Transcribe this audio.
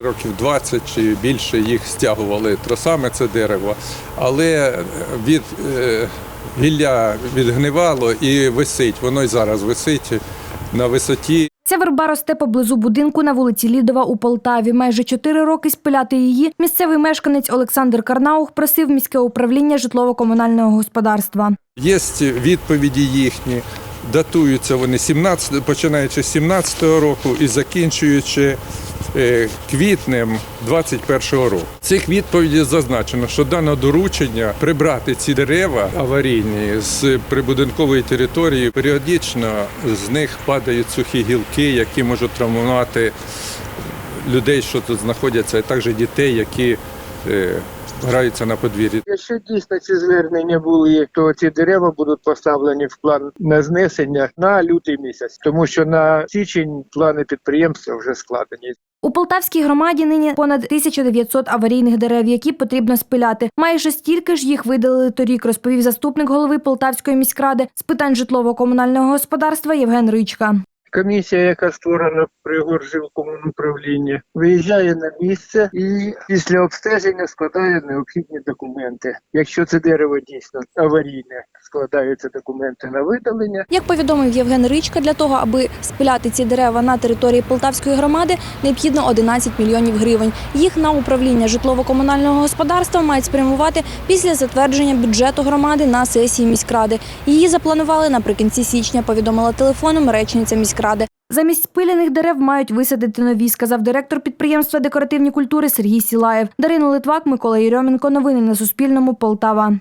Років 20 чи більше їх стягували тросами це дерево, але від е, гілля відгнивало і висить. Воно й зараз висить на висоті. Ця верба росте поблизу будинку на вулиці Лідова у Полтаві. Майже чотири роки спиляти її місцевий мешканець Олександр Карнаух просив міське управління житлово-комунального господарства. Є відповіді їхні, датуються вони 17, починаючи з 17-го року і закінчуючи квітнем 21-го року. В цих відповідях зазначено, що дане доручення прибрати ці дерева аварійні з прибудинкової території. Періодично з них падають сухі гілки, які можуть травмувати людей, що тут знаходяться, а також дітей, які е, граються на подвір'ї. Якщо дійсно ці звернення були, то ці дерева будуть поставлені в план на знесення на лютий місяць, тому що на січень плани підприємства вже складені. У Полтавській громаді нині понад 1900 аварійних дерев, які потрібно спиляти. Майже стільки ж їх видалили торік, розповів заступник голови Полтавської міськради з питань житлово-комунального господарства Євген Ричка. Комісія, яка створена при горжилковому управлінні, виїжджає на місце і після обстеження складає необхідні документи. Якщо це дерево дійсно аварійне, складаються документи на видалення. Як повідомив Євген Ричка, для того, аби спиляти ці дерева на території Полтавської громади, необхідно 11 мільйонів гривень. Їх на управління житлово-комунального господарства мають спрямувати після затвердження бюджету громади на сесії міськради. Її запланували наприкінці січня, повідомила телефоном речниця міськради. Замість спиляних дерев мають висадити нові, сказав директор підприємства декоративні культури Сергій Сілаєв. Дарина Литвак, Микола Єрьоменко. Новини на Суспільному. Полтава.